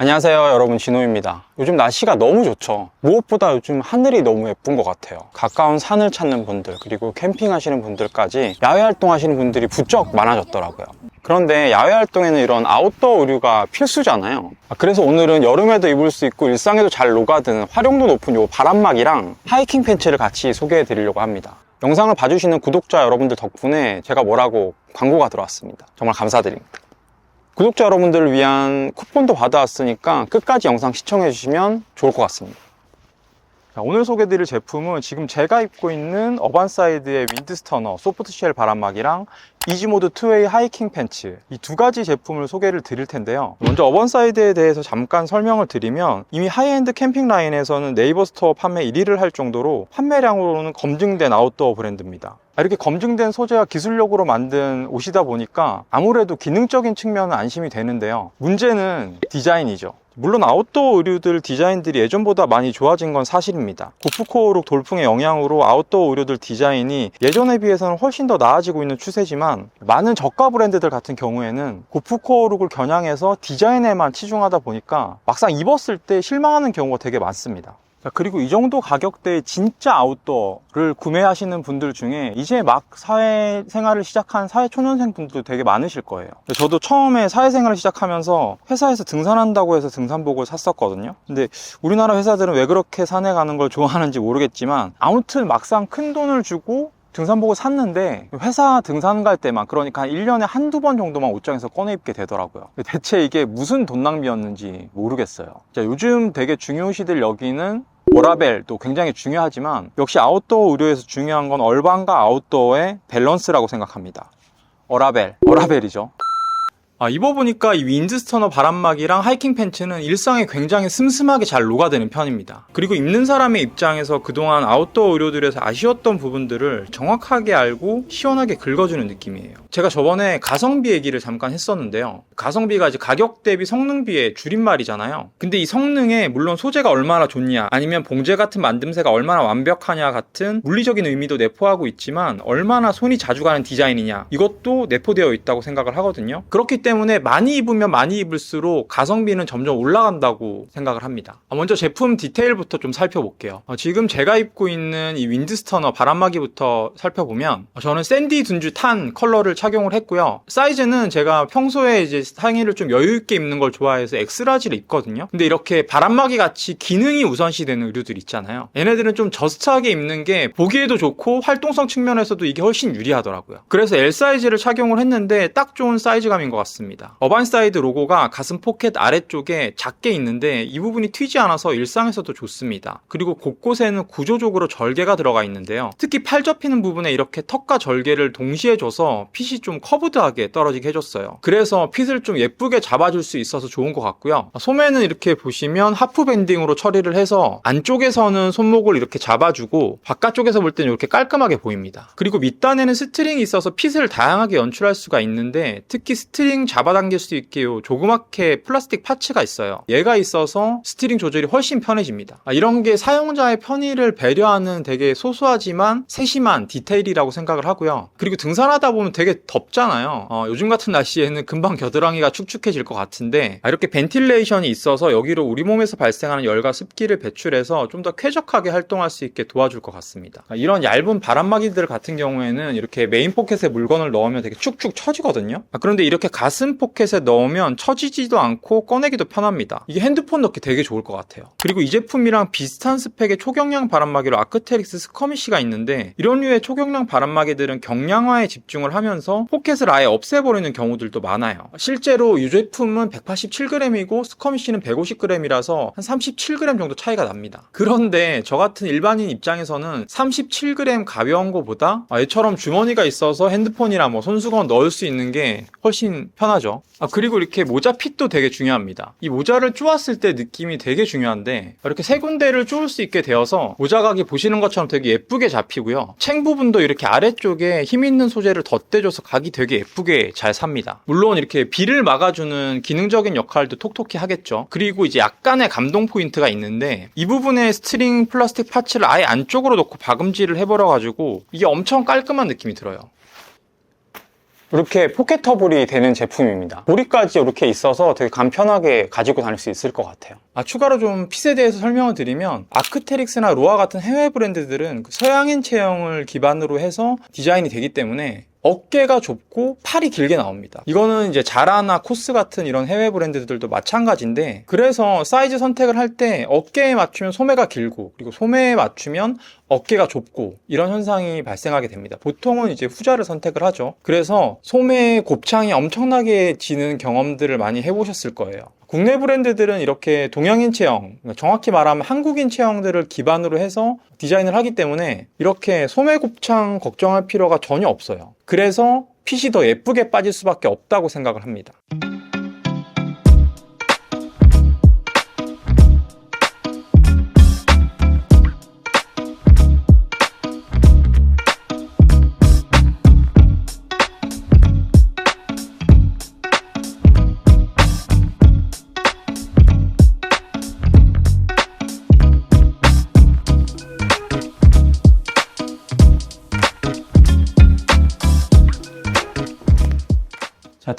안녕하세요 여러분. 진호입니다. 요즘 날씨가 너무 좋죠. 무엇보다 요즘 하늘이 너무 예쁜 것 같아요. 가까운 산을 찾는 분들 그리고 캠핑 하시는 분들까지 야외 활동 하시는 분들이 부쩍 많아졌더라고요. 그런데 야외 활동에는 이런 아웃도어 의류가 필수잖아요. 아, 그래서 오늘은 여름에도 입을 수 있고 일상에도 잘 녹아드는 활용도 높은 요 바람막이랑 하이킹 팬츠를 같이 소개해 드리려고 합니다. 영상을 봐주시는 구독자 여러분들 덕분에 제가 뭐라고 광고가 들어왔습니다. 정말 감사드립니다 구독자 여러분들을 위한 쿠폰도 받아왔으니까 끝까지 영상 시청해 주시면 좋을 것 같습니다. 자, 오늘 소개드릴 제품은 지금 제가 입고 있는 어반사이드의 윈드스터너 소프트쉘 바람막이랑 이지모드 2웨이 하이킹 팬츠. 이 두 가지 제품을 소개를 드릴 텐데요. 먼저 어번사이드에 대해서 잠깐 설명을 드리면 이미 하이엔드 캠핑 라인에서는 네이버 스토어 판매 1위를 할 정도로 판매량으로는 검증된 아웃도어 브랜드입니다. 이렇게 검증된 소재와 기술력으로 만든 옷이다 보니까 아무래도 기능적인 측면은 안심이 되는데요. 문제는 디자인이죠 물론 아웃도어 의류들 디자인들이 예전보다 많이 좋아진 건 사실입니다. 고프코어룩 돌풍의 영향으로 아웃도어 의류들 디자인이 예전에 비해서는 훨씬 더 나아지고 있는 추세지만 많은 저가 브랜드들 같은 경우에는 고프코어룩을 겨냥해서 디자인에만 치중하다 보니까 막상 입었을 때 실망하는 경우가 되게 많습니다. 자, 그리고 이 정도 가격대의 진짜 아웃도어를 구매하시는 분들 중에 이제 막 사회 생활을 시작한 사회 초년생 분들도 되게 많으실 거예요. 저도 처음에 사회 생활을 시작하면서 회사에서 등산한다고 해서 등산복을 샀었거든요. 근데 우리나라 회사들은 왜 그렇게 산에 가는 걸 좋아하는지 모르겠지만 아무튼 막상 큰 돈을 주고 등산복을 샀는데 회사 등산 갈 때만 그러니까 한 1년에 한두 번 정도만 옷장에서 꺼내 입게 되더라고요. 대체 이게 무슨 돈 낭비였는지 모르겠어요. 자, 요즘 되게 중요시들 여기는 워라벨도 굉장히 중요하지만 역시 아웃도어 의료에서 중요한 건 얼반과 아웃도어의 밸런스라고 생각합니다. 어라벨, 어라벨이죠 아, 입어보니까 이 윈드스터너 바람막이랑 하이킹 팬츠는 일상에 굉장히 슴슴하게 잘 녹아드는 편입니다. 그리고 입는 사람의 입장에서 그동안 아웃도어 의료들에서 아쉬웠던 부분들을 정확하게 알고 시원하게 긁어주는 느낌이에요. 제가 저번에 가성비 얘기를 잠깐 했었는데요. 가성비가 이제 가격 대비 성능 비의 줄임말이잖아요. 근데 이 성능에 물론 소재가 얼마나 좋냐, 아니면 봉제 같은 만듦새가 얼마나 완벽하냐 같은 물리적인 의미도 내포하고 있지만 얼마나 손이 자주 가는 디자인이냐, 이것도 내포되어 있다고 생각을 하거든요. 그렇기 때문에 많이 입으면 많이 입을수록 가성비는 점점 올라간다고 생각을 합니다. 아, 먼저 제품 디테일부터 좀 살펴볼게요. 어, 지금 제가 입고 있는 이 윈드스터너 바람막이부터 살펴보면 어, 저는 샌디 둔주 탄 컬러를 착용을 했고요. 사이즈는 제가 평소에 이제 상의를 좀 여유 있게 입는 걸 좋아해서 엑스라지를 입거든요. 근데 이렇게 바람막이 같이 기능이 우선시되는 의류들 있잖아요. 얘네들은 좀 저스트하게 입는 게 보기에도 좋고 활동성 측면에서도 이게 훨씬 유리하더라고요. 그래서 L 사이즈를 착용을 했는데 딱 좋은 사이즈감인 것 같 습니다. 어반사이드 로고가 가슴 포켓 아래쪽에 작게 있는데 이 부분이 튀지 않아서 일상에서도 좋습니다. 그리고 곳곳에는 구조적으로 절개가 들어가 있는데요. 특히 팔 접히는 부분에 이렇게 턱과 절개를 동시에 줘서 핏이 좀 커브드하게 떨어지게 해줬어요. 그래서 핏을 좀 예쁘게 잡아줄 수 있어서 좋은 것 같고요. 소매는 이렇게 보시면 하프 밴딩으로 처리를 해서 안쪽에서는 손목을 이렇게 잡아주고 바깥쪽에서 볼 때는 이렇게 깔끔하게 보입니다. 그리고 밑단에는 스트링이 있어서 핏을 다양하게 연출할 수가 있는데 특히 스트링 잡아당길 수 있게 요 조그맣게 플라스틱 파츠가 있어요. 얘가 있어서 스트링 조절이 훨씬 편해집니다. 아, 이런 게 사용자의 편의를 배려하는 되게 소소하지만 세심한 디테일이라고 생각을 하고요. 그리고 등산하다 보면 되게 덥잖아요. 어, 요즘 같은 날씨에는 금방 겨드랑이가 축축해질 것 같은데 아, 이렇게 벤틸레이션이 있어서 여기로 우리 몸에서 발생하는 열과 습기를 배출해서 좀 더 쾌적하게 활동할 수 있게 도와줄 것 같습니다. 아, 이런 얇은 바람막이들 같은 경우에는 이렇게 메인 포켓에 물건을 넣으면 되게 축축 처지거든요. 아, 그런데 이렇게 가슴 포켓에 넣으면 처지지도 않고 꺼내기도 편합니다. 이게 핸드폰 넣기 되게 좋을 것 같아요. 그리고 이 제품이랑 비슷한 스펙의 초경량 바람막이로 아크테릭스 스커미시가 있는데 이런 류의 초경량 바람막이들은 경량화에 집중을 하면서 포켓을 아예 없애버리는 경우들도 많아요. 실제로 이 제품은 187g이고 스커미시는 150g이라서 한 37g 정도 차이가 납니다. 그런데 저 같은 일반인 입장에서는 37g 가벼운 것보다 아, 얘처럼 주머니가 있어서 핸드폰이나 뭐 손수건 넣을 수 있는 게 훨씬 편 하죠. 아, 그리고 이렇게 모자 핏도 되게 중요합니다. 이 모자를 쪼았을 때 느낌이 되게 중요한데 이렇게 세 군데를 쪼을 수 있게 되어서 모자각이 보시는 것처럼 되게 예쁘게 잡히고요. 챙 부분도 이렇게 아래쪽에 힘 있는 소재를 덧대줘서 각이 되게 예쁘게 잘 삽니다. 물론 이렇게 비를 막아주는 기능적인 역할도 톡톡히 하겠죠. 그리고 이제 약간의 감동 포인트가 있는데 이 부분에 스트링 플라스틱 파츠를 아예 안쪽으로 넣고 박음질을 해버려가지고 이게 엄청 깔끔한 느낌이 들어요. 이렇게 포켓 터블이 되는 제품입니다. 고리까지 이렇게 있어서 되게 간편하게 가지고 다닐 수 있을 것 같아요. 아, 추가로 좀 핏에 대해서 설명을 드리면 아크테릭스나 로아 같은 해외 브랜드들은 그 서양인 체형을 기반으로 해서 디자인이 되기 때문에 어깨가 좁고 팔이 길게 나옵니다. 이거는 이제 자라나 코스 같은 이런 해외 브랜드들도 마찬가지인데 그래서 사이즈 선택을 할 때 어깨에 맞추면 소매가 길고 그리고 소매에 맞추면 어깨가 좁고 이런 현상이 발생하게 됩니다. 보통은 이제 후자를 선택을 하죠. 그래서 소매의 곱창이 엄청나게 지는 경험들을 많이 해보셨을 거예요. 국내 브랜드들은 이렇게 동양인 체형, 그러니까 정확히 말하면 한국인 체형들을 기반으로 해서 디자인을 하기 때문에 이렇게 소매 곱창 걱정할 필요가 전혀 없어요. 그래서 핏이 더 예쁘게 빠질 수밖에 없다고 생각을 합니다.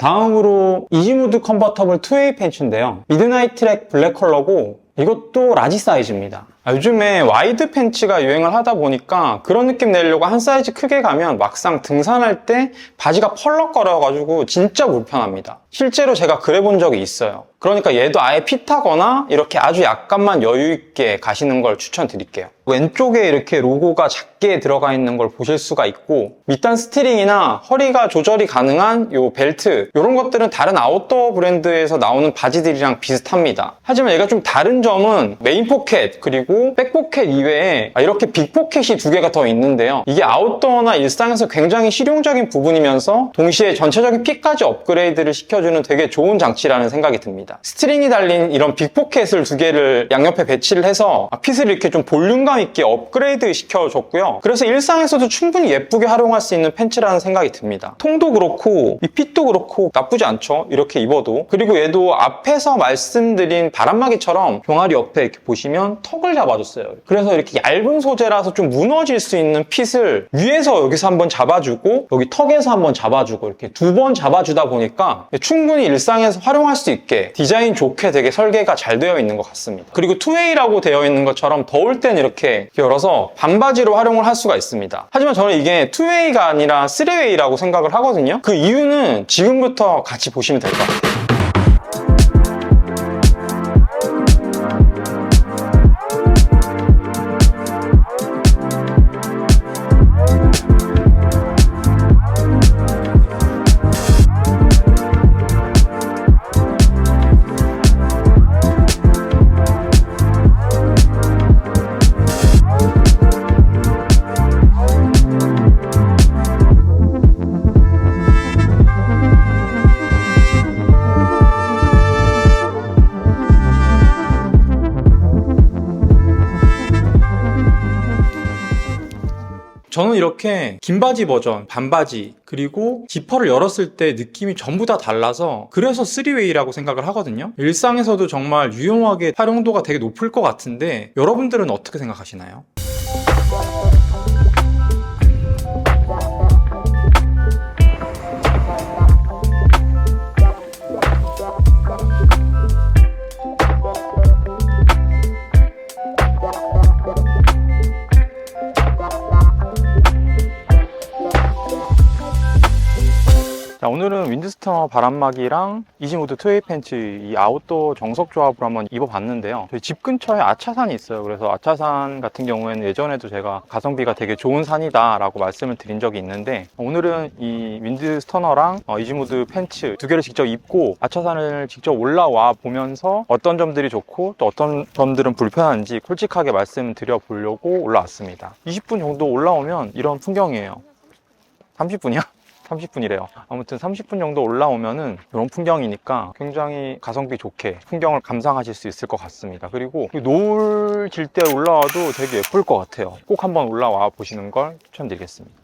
다음으로 이지무드 컨버터블 2A 팬츠인데요. 미드나잇 트랙 블랙 컬러고 이것도 라지 사이즈입니다. 아, 요즘에 와이드 팬츠가 유행을 하다 보니까 그런 느낌 내려고 한 사이즈 크게 가면 막상 등산할 때 바지가 펄럭거려가지고 진짜 불편합니다. 실제로 제가 그래 본 적이 있어요. 그러니까 얘도 아예 핏하거나 이렇게 아주 약간만 여유 있게 가시는 걸 추천드릴게요. 왼쪽에 이렇게 로고가 작게 들어가 있는 걸 보실 수가 있고 밑단 스티링이나 허리가 조절이 가능한 요 벨트 이런 것들은 다른 아웃도어 브랜드에서 나오는 바지들이랑 비슷합니다. 하지만 얘가 좀 다른 점은 메인 포켓 그리고 백 포켓 이외에 이렇게 빅 포켓이 두 개가 더 있는데요. 이게 아웃도어나 일상에서 굉장히 실용적인 부분이면서 동시에 전체적인 핏까지 업그레이드를 시켜주는 되게 좋은 장치라는 생각이 듭니다. 스트링이 달린 이런 빅 포켓을 두 개를 양옆에 배치를 해서 핏을 이렇게 좀 볼륨감 있게 업그레이드 시켜줬고요. 그래서 일상에서도 충분히 예쁘게 활용할 수 있는 팬츠라는 생각이 듭니다. 통도 그렇고 이 핏도 그렇고 나쁘지 않죠. 이렇게 입어도. 그리고 얘도 앞에서 말씀드린 바람막이처럼 병아리 옆에 이렇게 보시면 턱을 잡아줬어요. 그래서 이렇게 얇은 소재라서 좀 무너질 수 있는 핏을 위에서 여기서 한번 잡아주고 여기 턱에서 한번 잡아주고 이렇게 두 번 잡아주다 보니까 충분히 일상에서 활용할 수 있게 디자인 좋게 되게 설계가 잘 되어 있는 것 같습니다. 그리고 투웨이라고 되어 있는 것처럼 더울 땐 이렇게 열어서 반바지로 활용을 할 수가 있습니다. 하지만 저는 이게 투웨이가 아니라 쓰리웨이라고 생각을 하거든요. 그 이유는 지금부터 같이 보시면 될 것 같아요. 저는 이렇게 긴 바지 버전, 반바지, 그리고 지퍼를 열었을 때 느낌이 전부 다 달라서 그래서 3웨이라고 생각을 하거든요. 일상에서도 정말 유용하게 활용도가 되게 높을 것 같은데 여러분들은 어떻게 생각하시나요? 자, 오늘은 윈드스터너 바람막이랑 이지모드 트웨이 팬츠 이 아웃도어 정석 조합으로 한번 입어봤는데요. 저희 집 근처에 아차산이 있어요. 그래서 아차산 같은 경우에는 예전에도 제가 가성비가 되게 좋은 산이다 라고 말씀을 드린 적이 있는데 오늘은 이 윈드스터너랑 어, 이지모드 팬츠 두 개를 직접 입고 아차산을 직접 올라와 보면서 어떤 점들이 좋고 또 어떤 점들은 불편한지 솔직하게 말씀드려 보려고 올라왔습니다. 20분 정도 올라오면 이런 풍경이에요. 30분이야? 30분이래요. 아무튼 30분 정도 올라오면은 이런 풍경이니까 굉장히 가성비 좋게 풍경을 감상하실 수 있을 것 같습니다. 그리고 노을 질 때 올라와도 되게 예쁠 것 같아요. 꼭 한번 올라와 보시는 걸 추천드리겠습니다.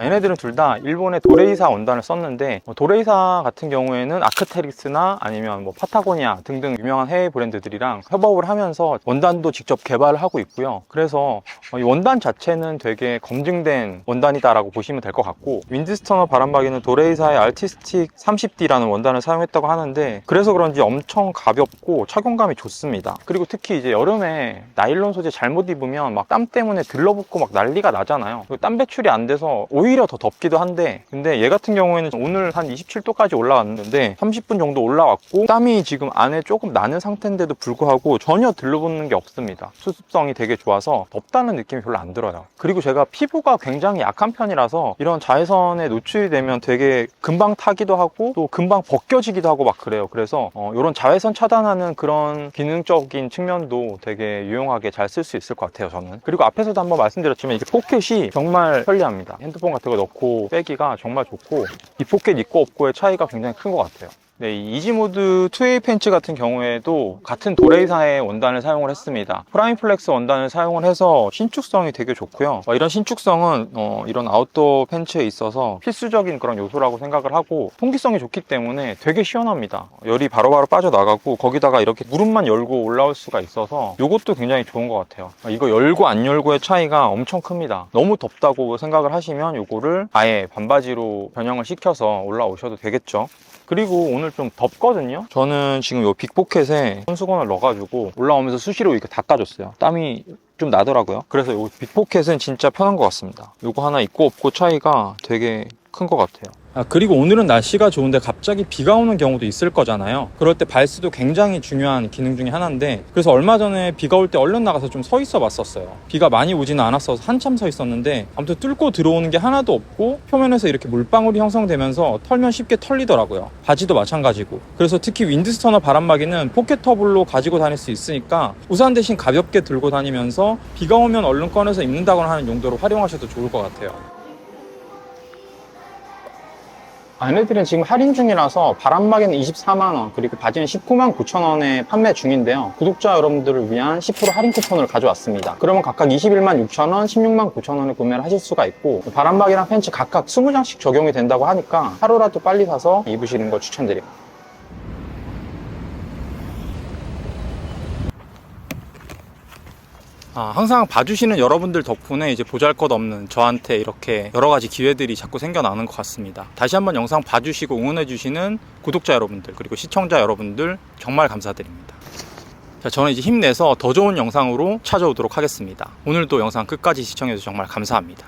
얘네들은 둘 다 일본의 도레이사 원단을 썼는데 어, 도레이사 같은 경우에는 아크테릭스나 아니면 뭐 파타고니아 등등 유명한 해외 브랜드들이랑 협업을 하면서 원단도 직접 개발을 하고 있고요. 그래서 어, 이 원단 자체는 되게 검증된 원단이다라고 보시면 될 것 같고 윈드스터너 바람막이는 도레이사의 알티스틱 30D라는 원단을 사용했다고 하는데 그래서 그런지 엄청 가볍고 착용감이 좋습니다. 그리고 특히 이제 여름에 나일론 소재 잘못 입으면 막 땀 때문에 들러붙고 막 난리가 나잖아요. 땀 배출이 안 돼서 오히려 더 덥기도 한데 근데 얘 같은 경우에는 오늘 한 27도까지 올라왔는데 30분 정도 올라왔고 땀이 지금 안에 조금 나는 상태인데도 불구하고 전혀 들러붙는 게 없습니다. 수습성이 되게 좋아서 덥다는 느낌이 별로 안 들어요. 그리고 제가 피부가 굉장히 약한 편이라서 이런 자외선에 노출이 되면 되게 금방 타기도 하고 또 금방 벗겨지기도 하고 막 그래요. 그래서 어, 이런 자외선 차단하는 그런 기능적인 측면도 되게 유용하게 잘 쓸 수 있을 것 같아요. 저는. 그리고 앞에서도 한번 말씀드렸지만 이게 포켓이 정말 편리합니다. 핸드폰 같은 거 넣고 빼기가 정말 좋고 이 포켓 있고 없고의 차이가 굉장히 큰 것 같아요. 네, 이 이지모드 2A 팬츠 같은 경우에도 같은 도레이사의 원단을 사용을 했습니다. 프라임플렉스 원단을 사용을 해서 신축성이 되게 좋고요. 어, 이런 신축성은 어, 이런 아웃도어 팬츠에 있어서 필수적인 그런 요소라고 생각을 하고 통기성이 좋기 때문에 되게 시원합니다. 열이 바로바로 빠져나가고 거기다가 이렇게 무릎만 열고 올라올 수가 있어서 이것도 굉장히 좋은 것 같아요. 어, 이거 열고 안 열고의 차이가 엄청 큽니다. 너무 덥다고 생각을 하시면 이거를 아예 반바지로 변형을 시켜서 올라오셔도 되겠죠. 그리고 오늘 좀 덥거든요. 저는 지금 이 빅포켓에 손수건을 넣어가지고 올라오면서 수시로 이렇게 닦아줬어요. 땀이 좀 나더라고요. 그래서 이 빅포켓은 진짜 편한 것 같습니다. 이거 하나 있고 없고 차이가 되게 큰 것 같아요. 아, 그리고 오늘은 날씨가 좋은데 갑자기 비가 오는 경우도 있을 거잖아요. 그럴 때 발스도 굉장히 중요한 기능 중에 하나인데 그래서 얼마 전에 비가 올 때 얼른 나가서 좀 서 있어 봤었어요. 비가 많이 오지는 않았어서 한참 서 있었는데 아무튼 뚫고 들어오는 게 하나도 없고 표면에서 이렇게 물방울이 형성되면서 털면 쉽게 털리더라고요. 바지도 마찬가지고. 그래서 특히 윈드스터너 바람막이는 포켓 터블로 가지고 다닐 수 있으니까 우산 대신 가볍게 들고 다니면서 비가 오면 얼른 꺼내서 입는다거나 하는 용도로 활용하셔도 좋을 것 같아요. 아, 얘네들은 지금 할인 중이라서 바람막이는 24만원 그리고 바지는 19만 9천원에 판매 중인데요. 구독자 여러분들을 위한 10% 할인 쿠폰을 가져왔습니다. 그러면 각각 21만 6천원, 16만 9천원에 구매를 하실 수가 있고 바람막이랑 팬츠 각각 20장씩 적용이 된다고 하니까 하루라도 빨리 사서 입으시는 걸 추천드립니다 아, 항상 봐주시는 여러분들 덕분에 이제 보잘 것 없는 저한테 이렇게 여러 가지 기회들이 자꾸 생겨나는 것 같습니다. 다시 한번 영상 봐주시고 응원해주시는 구독자 여러분들, 그리고 시청자 여러분들 정말 감사드립니다. 자, 저는 이제 힘내서 더 좋은 영상으로 찾아오도록 하겠습니다. 오늘도 영상 끝까지 시청해주셔서 정말 감사합니다.